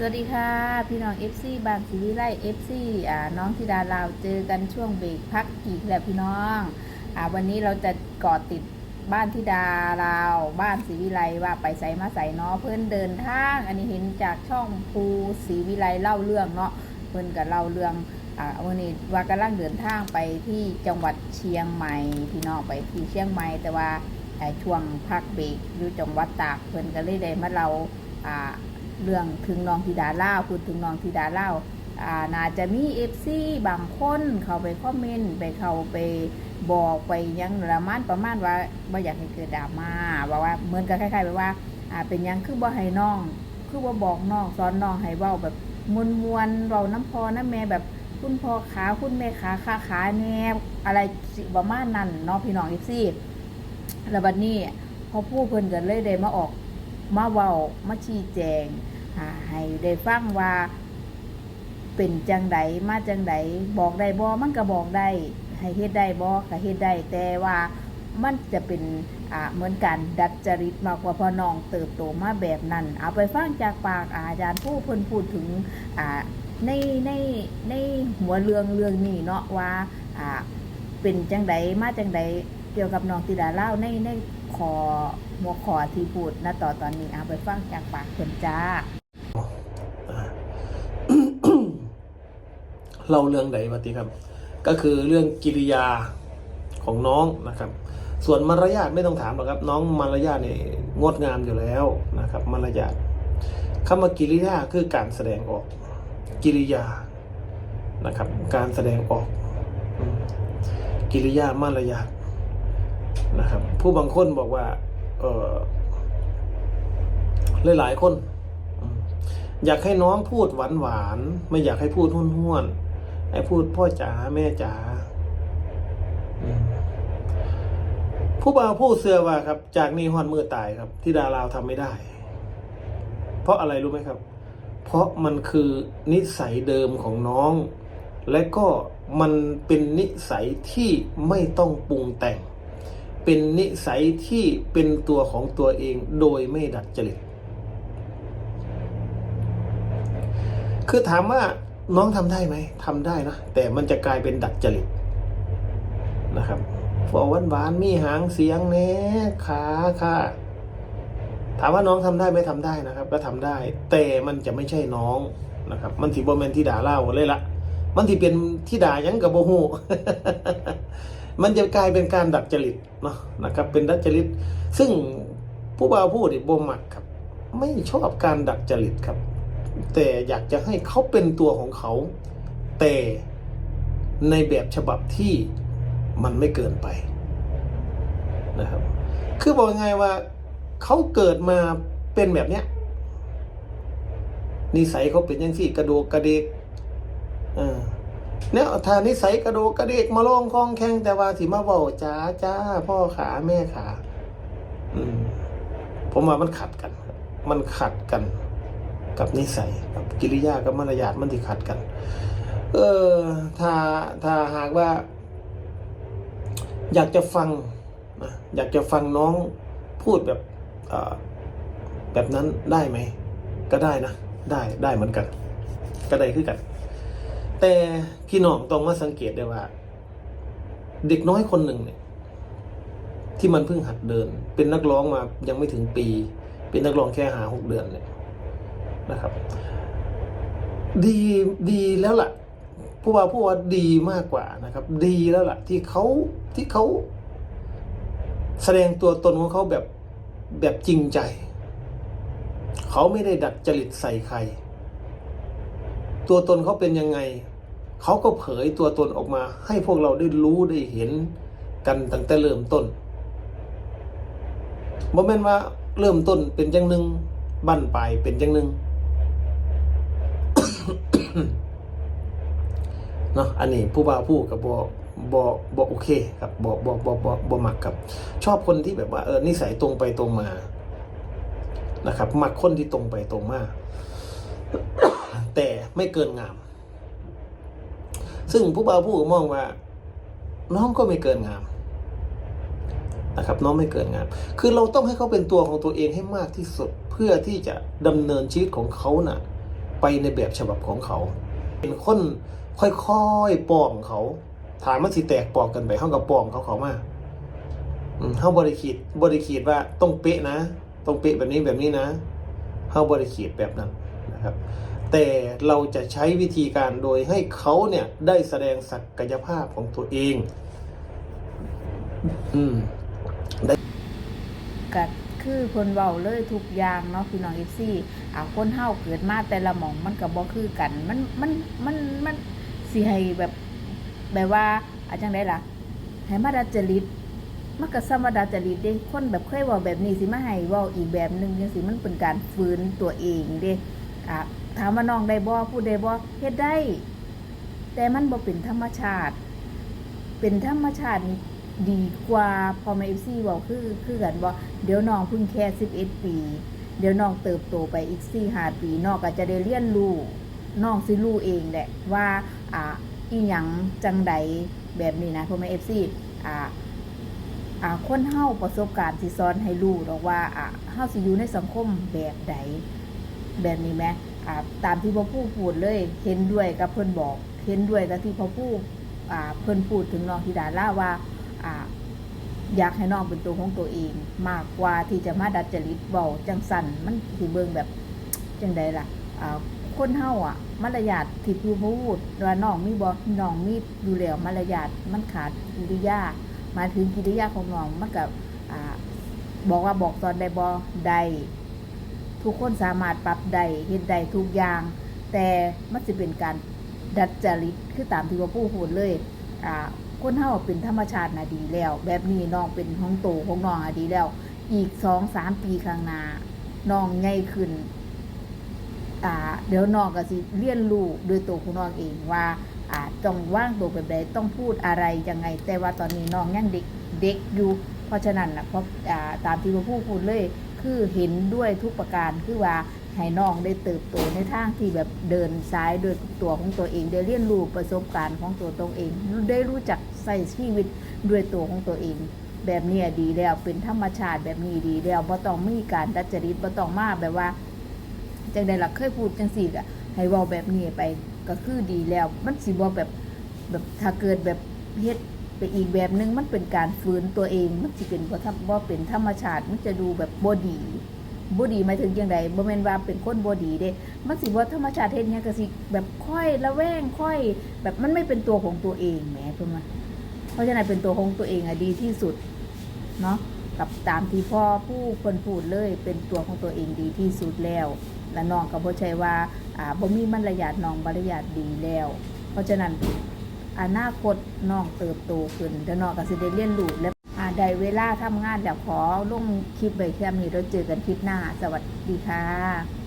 สวัสดีค่ะ พี่น้อง FC บางศรีวิไล FC อ่าน้องธิดาลาวเจอกันช่วงเบรกพักอีกแล้วพี่น้องอ่าวันนี้เราจะเกาะติดบ้านธิดาลาว บ้านศรีวิไลว่าไปใส่มาใส่เนาะเพื่อนเดินทาง อันนี้เห็นจากช่องภูศรีวิไลเล่าเรื่องเนาะเพื่อนกับเล่าเรื่องอ่าวันนี้ว่ากำลังเดินทางไปที่จังหวัดเชียงใหม่พี่น้องไปที่เชียงใหม่แต่ว่าอ่าช่วงพักเบรกอยู่จังหวัดตากเพื่อนก็เลยได้มาเราอ่า เรื่องถึงน้องธิดาเล่าพูดถึงน้องธิดาเล่าอ่าน่าจะมีเอฟซีบางคนเขาไปคอมเมนต์ไปเขาไปบอกไปยังละมันประมาณว่าบ่อยากให้เกิดดราม่าว่าว่าเหมือนกับคล้ายๆแบบว่าอ่าเป็นยังคือบ่ให้น้อง คือบ่บอกน้องสอนน้องให้เว้าแบบมวนมวนเว้าน้ำพอน้ำแม่แบบคุณพ่อขาคุณแม่ขาขาขาแนบอะไรสิประมาณนั้นเนาะพี่น้องเอฟซีแล้วบัดนี้พอพูดเพิ่นกันเลยได้มาออก มาเว้ามาชี้แจงให้ได้ฟังว่า เป็นจังใดมาจังใดบอกได้บ่มันก็บอกได้ ให้เฮ็ดได้บ่ก็เฮ็ดได้แต่ว่ามันจะเป็นเหมือนกันดัดจริตมากกว่าพอน้องเติบโตมาแบบนั้น เอาไปฟังจากปากอาจารย์ผู้เพิ่นพูดถึงในในในหัวเรื่องเรื่องนี้เนาะว่าเป็นจังใดมาจังใดเกี่ยวกับน้องติดาเล่าในใน ขอหัวขอที่พูดนะต่อตอนนี้เอาไปฟังจากปากเพิ่นจ้า เล่าเรื่องใดมาติครับ ก็คือเรื่องกิริยาของน้องนะครับ ส่วนมารยาทไม่ต้องถามหรอกครับ น้องมารยาทนี่งดงามอยู่แล้วนะครับ มารยาทคำว่ากิริยาคือการแสดงออก กิริยานะครับ การแสดงออก กิริยามารยาท นะครับ ผู้บางคนบอกว่า เออหลายๆคนอืมอยากให้น้องพูดหวานหวานๆไม่อยากให้พูดห้วนห้วนๆให้พูดพ่อจ๋าแม่จ๋าอืมผู้บ่าวผู้เสือว่าครับ จากนี้ฮอนมือตายครับ ที่ดาราวทำไม่ได้ เพราะอะไรรู้ไหมครับ เพราะมันคือนิสัยเดิมของน้อง และก็มันเป็นนิสัยที่ไม่ต้องปรุงแต่ง เป็นนิสัยที่เป็นตัวของตัวเองโดยไม่ดัดจริต คือถามว่าน้องทำได้ไหมทำได้นะ แต่มันจะกลายเป็นดัดจริตนะครับฟอหวานหวานมีหางเสียงแน่ขาค่ะ ถามว่าน้องทำได้ไหมทำได้นะครับ ก็ทำได้ แต่มันจะไม่ใช่น้องนะครับ มันถีบแมนที่ด่าเล่าเลยละมันที่เป็นที่ด่ายังกับโบฮู มันจะกลายเป็นการดัดจริตเนาะนะครับ เป็นดัดจริต ซึ่งผู้บ่าวผู้ดิบหมักครับ ไม่ชอบการดัดจริตครับ แต่อยากจะให้เขาเป็นตัวของเขา แต่ในแบบฉบับที่มันไม่เกินไปนะครับ คือบอกยังไงว่าเขาเกิดมาเป็นแบบเนี้ยนิสัยเขาเป็นยังสี่กระโดกกระเดกเออ เนี่ยถ้านิสัยกระโดกกระเดกมาลองคลองแข่งแต่ว่าสิมาเบาจ้าจ้าพ่อขาแม่ขาอืมผมว่ามันขัดกัน มันขัดกัน กับนิสัยกับกิริยากับมารยาทมันที่ขัดกัน เออถ้าถ้าหากว่า อยากจะฟังนะอยากจะฟังน้องพูดแบบอ่แบบนั้นได้ไหม ก็ได้นะ ได้ได้เหมือนกัน ก็ได้คือกัน แต่พี่น้องต้องมาสังเกตได้ว่า เด็กน้อยคนหนึ่งเนี่ย ที่มันเพิ่งหัดเดิน เป็นนักร้องมายังไม่ถึงปี เป็นนักร้องแค่หาหกเดือนเนี่ยนะครับ ดีดีแล้วล่ะผู้ว่าผู้ว่าดีมากกว่านะครับ ดีแล้วล่ะ ที่เขาที่เขาแสดงตัวตนของเขาแบบแบบจริงใจ เขาไม่ได้ดัดจริตใส่ใคร ตัวตนเขาเป็นยังไง เขาก็เผยตัวตนออกมาให้พวกเราได้รู้ได้เห็นกันตั้งแต่เริ่มต้นบ่แม่นว่าเริ่มต้นเป็นจังหนึ่งบั้นปลายเป็นจังหนึ่งเนาะอันนี้ผู้บ่าวผู้กับบอบอบอโอเคครับบอบอบอบอบอมักครับ ชอบคนที่แบบว่าเออนิสัยตรงไปตรงมานะครับมักคนที่ตรงไปตรงมาแต่ไม่เกินงาม ซึ่งผู้บ่าวผู้ก็มองว่า น้องก็ไม่เกินงามนะครับน้องไม่เกินงาม คือเราต้องให้เขาเป็นตัวของตัวเองให้มากที่สุด เพื่อที่จะดำเนินชีวิตของเขาน่ะ ไปในแบบฉบับของเขา เป็นคนค่อยๆปองเขาถามมันสิแตกปอกกันไปเฮากับปองเขาเขามาอืมเฮาบ่ได้ขีดบ่ได้ขีดว่าต้องเป๊ะนะ ต้องเป๊ะแบบนี้แบบนี้นะเฮาบ่ได้ขีดแบบนั้นนะครับ แต่เราจะใช้วิธีการโดยให้เขาเนี่ยได้แสดงศักยภาพของตัวเอง อืมก็คือคนเว้าเลยทุกอย่างเนาะพี่น้อง FC อ่าคนเฮาเกิดมาแต่ละหม่องมันก็บ่คือกัน มันมันมันมันสิให้แบบแบบว่าอาจังได๋ล่ะให้มาดัดจริตมันก็สมดาจริตเด้คนแบบเคยเว้าแบบนี้สิมาให้เว้าอีกแบบหนึ่งจังซี่มันเป็นการฝืนตัวเองเด้ ถามว่าน้องได้บ่พูดได้บ่เฮ็ดได้ แต่มันบ่เป็นธรรมชาติ เป็นธรรมชาติดีกว่าพอมา FC เว้าคือคือกันบ่เดี๋ยวน้องเพิ่งแค่11ปี เดี๋ยวน้องเติบโตไปอีก4-5ปีน้องก็จะได้เรียนรู้น้องสิรู้เองแหละว่าอ่าอีหยังจังใดแบบนี้นะพ่อแม่ FC อ่าอ่าคนเฮาประสบการณ์สิสอนให้รู้ดอกว่าอ่าเฮาสิอยู่ในสังคมแบบใด แบบนี้แหมอ่าตามที่พ่อผู้พูดเลย เห็นด้วยกับเพิ่นบอก เห็นด้วยกับที่พ่อผู้อ่าเพิ่นพูดถึงน้องธิดาล่าว่าอ่าอยากให้น้องเป็นตัวของตัวเอง มากกว่าที่จะมาดัดจริตเว้าจังสันมันสิเบิงแบบจังใดล่ะอ่าคนเฮาอะมารยาทที่ผู้พูดว่าน้องมีบ่น้องมีอยู่แล้วมารยาทมันขาดกิริยามาถึงกิริยาของน้องมันกับบอกว่าบอกตอนใดบอใด ทุกคนสามารถปรับใดเห็นใดทุกอย่าง แต่มันจะเป็นการดัดจริตคือตามที่ว่าผู้พูดเลยอ่าคนเฮาเป็นธรรมชาตินะดีแล้ว แบบนี้น้องเป็นของโตของน้องอะดีแล้ว อีกสองสามปีข้างหน้าน้องใหญ่ขึ้นอ่าเดี๋ยวน้องก็สิเรียนรู้โดยตัวของน้องเองว่าอ่าต้องว่างตัวแบบใดต้องพูดอะไรยังไง แต่ว่าตอนนี้น้องยังเด็กเด็กอยู่ เพราะฉะนั้นนะเพราะอ่าตามที่พ่อผู้พูดเลย คือเห็นด้วยทุกประการคือว่าให้น้องได้เติบโตในทางที่แบบเดินซ้ายโดยตัวของตัวเองได้เรียนรู้ประสบการณ์ของตัวตนเอง ได้รู้จักใส่ชีวิตด้วยตัวของตัวเอง แบบนี้ดีแล้วเป็นธรรมชาติแบบนี้ดีแล้วบ่ต้องมีการดัดจริตบ่ต้องมาแบบว่าจังใดล่ะเคยพูดจังสี่กะให้วาแบบนี้ไปก็คือดีแล้ว มันสิบ่แบบแบบถ้าเกิดแบบเฮ็ด ไปอีกแบบนึงมันเป็นการฝืนตัวเอง มันสิเป็นบ่ทำบ่าเป็นธรรมชาติมันจะดูแบบบ่ดีบ่ดีหมายถึงจังไดบ่แมนว่าเป็นคนบ่ดีเด้มันสิบ่าธรรมชาติเฮ็ดหยังก็สิแบบค่อยระแวงค่อย แบบมันไม่เป็นตัวของตัวเองแหมเพิ่นว่าเพราะฉะนั้นเป็นตัวของตัวเองอะดีที่สุดเนาะกับตามที่พ่อผู้คนพูดเลยเป็นตัวของตัวเองดีที่สุดแล้ว และน้องก็บ่ใช่ว่าอ่าบ่มีมารยาทน้องมารยาทดีแล้ว เพราะฉะนั้น อนาคตน้องเติบโตขึ้นแล้วน้องก็สิได้เรียนรู้และอาได้เวลาทำงานแล้วขอลงคลิปใบแค่นี้เราเจอกันคลิปหน้า สวัสดีค่ะ